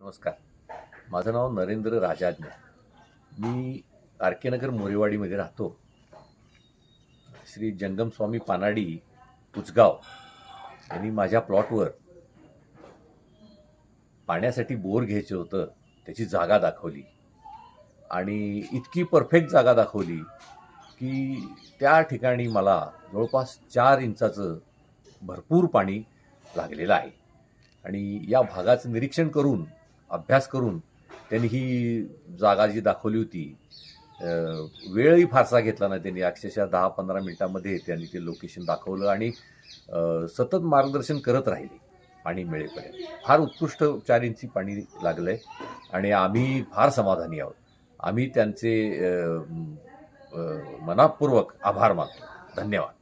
नमस्कार. माझं नाव नरेंद्र राजाज्ञ. मी आर के नगर मोरेवाडीमध्ये राहतो. श्री जंगमस्वामी पानाडी पुचगाव यांनी माझ्या प्लॉटवर पाण्यासाठी बोर घ्यायचं होतं त्याची जागा दाखवली. आणि इतकी परफेक्ट जागा दाखवली की त्या ठिकाणी मला जवळपास चार इंचाचं भरपूर पाणी लागलेलं आहे. आणि या भागाचं निरीक्षण करून अभ्यास करून त्यांनी ही जागा जी दाखवली होती वेळही फारसा घेतला नाही त्यांनी. अक्षरशः दहा पंधरा मिनिटामध्ये त्यांनी ते लोकेशन दाखवलं आणि सतत मार्गदर्शन करत राहिले पाणी मिळेपर्यंत. फार उत्कृष्ट चार इंची पाणी लागलं आहे आणि आम्ही फार समाधानी आहोत. आम्ही त्यांचे मनापूर्वक आभार मानतो. धन्यवाद.